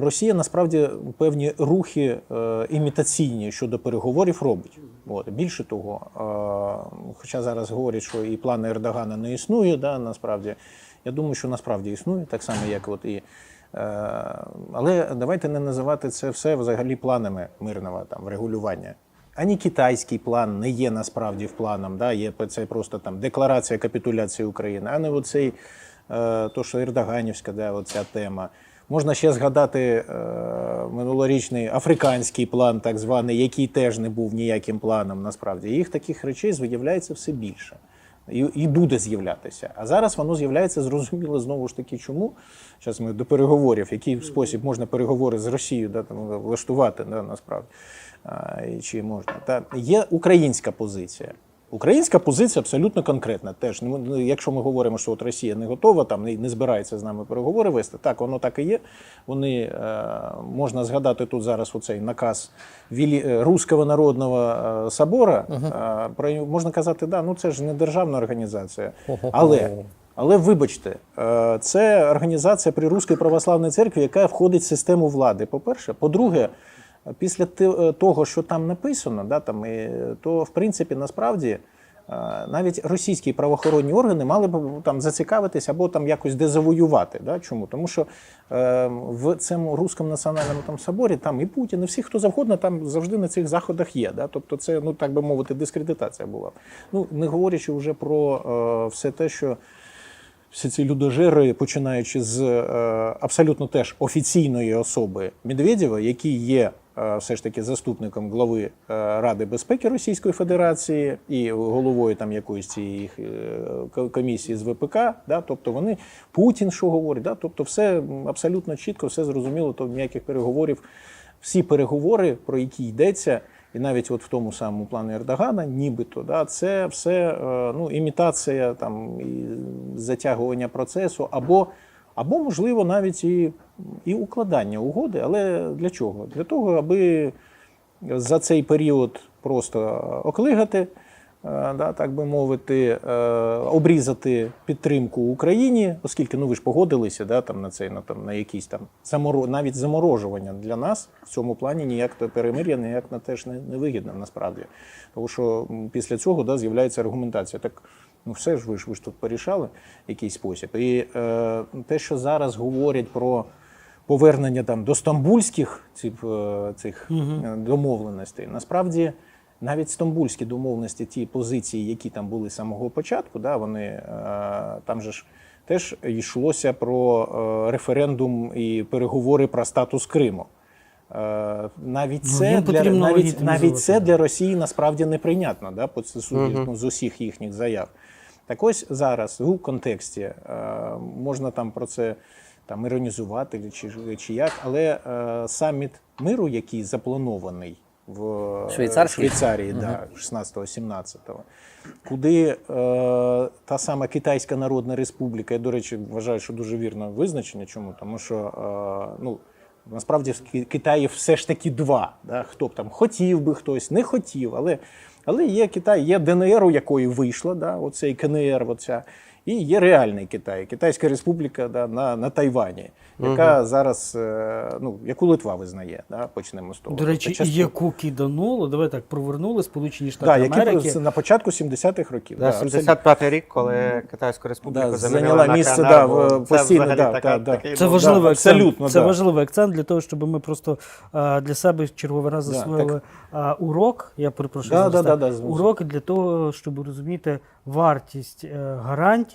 Росія насправді певні рухи е, імітаційні щодо переговорів робить. От. Більше того, е, хоча зараз говорять, що і плани Ердогана не існує, да, насправді, я думаю, що насправді існує, так само, як от і. Е, але давайте не називати це все взагалі планами мирного там, врегулювання. Ані китайський план не є насправді в планом, да, є це просто там декларація капітуляції України, а не оцей, то, що Ердоганівська, да, оця тема. Можна ще згадати е, минулорічний африканський план, так званий, який теж не був ніяким планом. Насправді їх таких речей з'являється все більше. І, і буде з'являтися. А зараз воно з'являється зрозуміло знову ж таки, чому. Зараз ми до переговорів, який спосіб можна переговори з Росією да, там, влаштувати да, насправді. А, чи можна. Та є українська позиція. Українська позиція абсолютно конкретна. Теж Ну, ну, якщо ми говоримо, що от Росія не готова, там не, не збирається з нами переговори вести. Так, воно так і є. Вони е, можна згадати тут зараз оцей наказ Вілі, е, Руського народного е, собора. Е, про можна казати, да, ну це ж не державна організація, але. Але вибачте, це організація при Руській православній церкві, яка входить в систему влади. По-перше, по-друге, після е, того, що там написано, да, там, і, то в принципі насправді е, навіть російські правоохоронні органи мали б там зацікавитись або там якось дезавоювати. Да? Чому? Тому що е, в цьому руському національному там соборі там і Путін, і всі, хто завгодно, там завжди на цих заходах є. Да? Тобто, це, ну так би мовити, дискредитація була. Ну не говорячи вже про е, все те, що всі ці людожери, починаючи з е, абсолютно теж офіційної особи Медведєва, який є е, все ж таки заступником глави е, Ради безпеки Російської Федерації і головою там якоїсь цієї е, ко- комісії з ВПК, да, тобто вони Путін, що говорить, да, тобто все абсолютно чітко, все зрозуміло, то ніяких переговорів. Всі переговори, про які йдеться, і навіть от в тому самому плані Ердогана, нібито, да, це все е, ну, імітація там, і затягування процесу, або, або можливо, навіть і, і укладання угоди. Але для чого? Для того, аби за цей період просто оклигати, е, да, так би мовити, е, обрізати підтримку Україні, оскільки ну ви ж погодилися да, там, на цей на, там, на якісь там заморо... навіть заморожування для нас в цьому плані ніяк то перемир'я ніяк на теж не, не вигідно насправді. Тому що після цього да, з'являється аргументація. Так ну все ж ви ж ви ж тут порішали якийсь спосіб. І е, те, що зараз говорять про повернення там до стамбульських цих, е, цих е, домовленостей. Насправді, навіть стамбульські домовленості, ті позиції, які там були з самого початку, да, вони е, там же ж теж йшлося про е, референдум і переговори про статус Криму. Е, Навіть Ну, це їм для навіть, навіть це для Росії насправді неприйнятно, да, по ну, з усіх їхніх заяв. Так ось зараз у контексті е, можна там про це там іронізувати чи, чи як, але е, саміт миру, який запланований в е, Швейцарський? Швейцарії, да, 16-17, куди е, та сама Китайська Народна Республіка, я, до речі, вважаю, що дуже вірне визначення. Чому? Тому що е, ну, насправді в Китаї все ж таки два. Да? Хто б там хотів би хтось, не хотів, але, але є Китай, є ДНР, у якої вийшла, да? оцей КНР, оця. І є реальний Китай, Китайська Республіка да, на, на Тайвані, яка зараз, е, ну, яку Литва визнає, да, почнемо з того. До речі, Тобто, і часто- яку кидануло, давай так провернули Сполучені Штати да, які Америки. це на початку 70-х років. Да, да, абсолютно. 75 рік, коли Китайську республіку Да, зайняла на місце, да, в- постійно, да, така- да, да. такий Це важливий да, акцент. абсолютно, це да. важливий акцент для того, щоб ми просто а, для себе черговий раз Да, засвоїли а, урок. Я перепрошую Да, да, да, да, урок для того, щоб розуміти вартість е,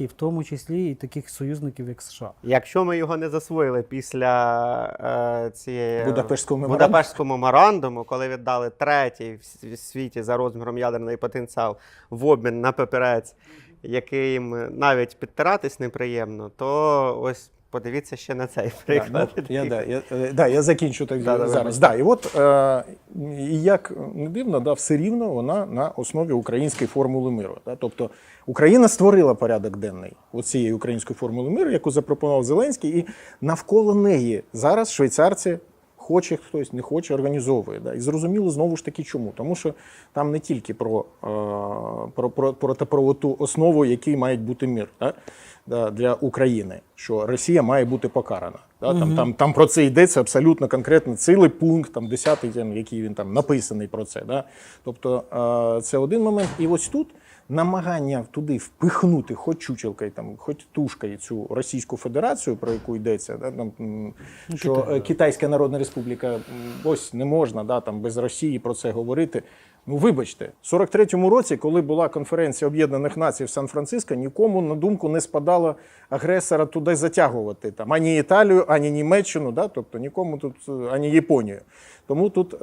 гарантій, в тому числі і таких союзників, як США. Якщо ми його не засвоїли після е, цієї Будапештського меморандуму. Будапештського меморандуму, коли віддали третій в світі за розміром ядерний потенціал в обмін на папірець, яким навіть підтиратись неприємно, то ось подивіться ще на цей Да, ну, я, да, я, да, я закінчу так Да, да, зараз. Да, і от е, як не дивно, да, все рівно вона на основі української формули миру. Да? Тобто Україна створила порядок денний цієї української формули миру, яку запропонував Зеленський, і навколо неї зараз швейцарці. Хоче хтось, не хоче, організовує. Да? І зрозуміло знову ж таки чому. Тому що там не тільки про, е, про, про, про, про ту основу, який має бути мир да? Да, для України, що Росія має бути покарана. Да, там, там, там про це йдеться абсолютно конкретно цілий пункт, там 10, там, який він там написаний про це. Да? Тобто е, це один момент. І ось тут намагання туди впихнути хоч чучелкою, там, хоч тушкою цю Російську Федерацію, про яку йдеться, да, там, м, що е, Китайська Народна Республіка ось не можна да, там, без Росії про це говорити. Ну, вибачте, в 43-му році, коли була конференція Об'єднаних Націй в Сан-Франциско, нікому на думку не спадало агресора туди затягувати там ані Італію, ані Німеччину, да? тобто нікому тут е, ані Японію. Тому тут е,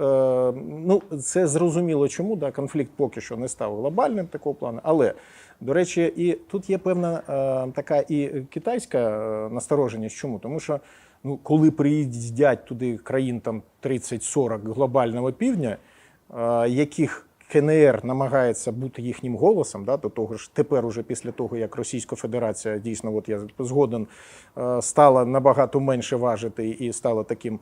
ну, це зрозуміло, чому да, конфлікт поки що не став глобальним такого плану. Але до речі, і тут є певна е, така і китайська е, настороженість. Чому? Тому що ну, коли приїздять туди країн там 30-40 глобального півдня, яких КНР намагається бути їхнім голосом, да, до того ж, тепер, уже після того, як Російська Федерація дійсно, от я згоден, е, стала набагато менше важити і стала таким.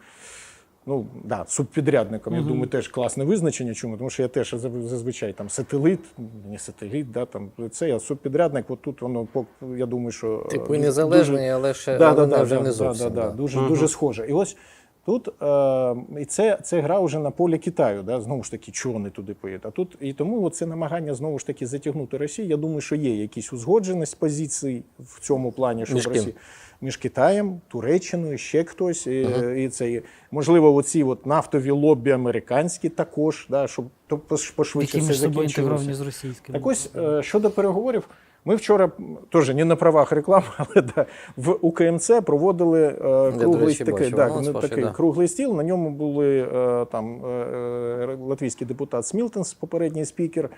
Ну да, субпідрядником, я думаю, теж класне визначення. Чому? Тому що я теж зазвичай там сателіт, не сателіт, да, там це я субпідрядник. От тут воно я думаю, що е, Типу і дуже- незалежний, але ще да, але да, не да, вже да, не зовсім. Да, да, да. Дуже, дуже схоже. І ось тут е, і це, це гра вже на полі Китаю. Да? Знову ж таки, чого вони туди поїдуть. А тут і тому це намагання знову ж таки затягнути Росію. Я думаю, що є якісь узгодженість позицій в цьому плані, що Між в? Росії. Між Китаєм, Туреччиною, ще хтось. І, і це, і, можливо, оці от нафтові лобі американські також, да, щоб то пошвидше які все між собою закінчилося. інтегровані з російськими. Так ось е, щодо переговорів, ми вчора теж не на правах реклами, але да, в УКМЦ проводили е, круглий речі, такий, да, анонс ну, такий да. круглий стіл. На ньому були е, там е, е, латвійський депутат Смілтенс, попередній спікер.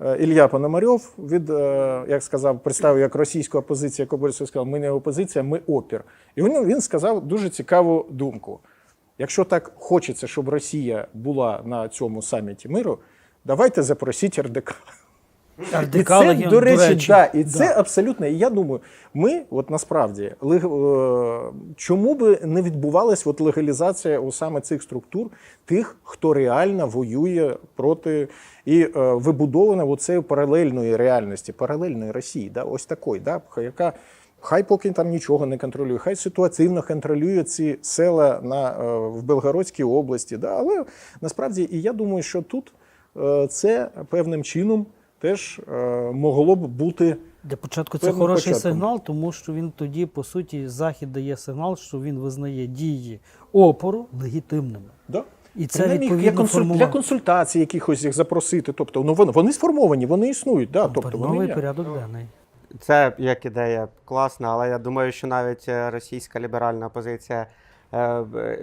е, Ілля Пономарьов від, е, як сказав, представив як російську опозицію, як Борисов сказав, ми не опозиція, ми опір. І він, він сказав дуже цікаву думку. Якщо так хочеться, щоб Росія була на цьому саміті миру, давайте запросіть РДК. І це, до речі, да, і да. це абсолютно. І я думаю, ми, от насправді, лег- чому би не відбувалась от легалізація у саме цих структур, тих, хто реально воює проти і е, вибудована оцею паралельної реальності, паралельної Росії, да, ось такої, да, яка. Хай поки там нічого не контролює, хай ситуативно контролює ці села на, е, в Белгородській області. Да? Але насправді, і я думаю, що тут е, це певним чином теж е, могло б бути. Для початку це хороший початком. сигнал, тому що він тоді, по суті, Захід дає сигнал, що він визнає дії опору легітимними. Да? І це Принаймні, відповідно для, консуль... для консультацій якихось їх запросити. Тобто, ну, вони, вони сформовані, вони існують. Да? Тобто, вони новий є. порядок денний. Це як ідея класна, але я думаю, що навіть е, російська ліберальна опозиція е,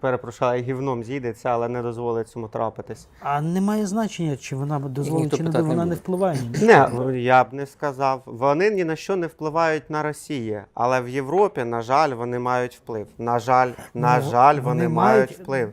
перепрошую, гівном зійдеться, але не дозволить цьому трапитись. А немає значення, чи вона дозволить, чи не вона не впливає. ні. Не, я б не сказав. Вони ні на що не впливають на Росію, але в Європі, на жаль, вони мають вплив. На жаль, на Ну, жаль, вони мають вплив.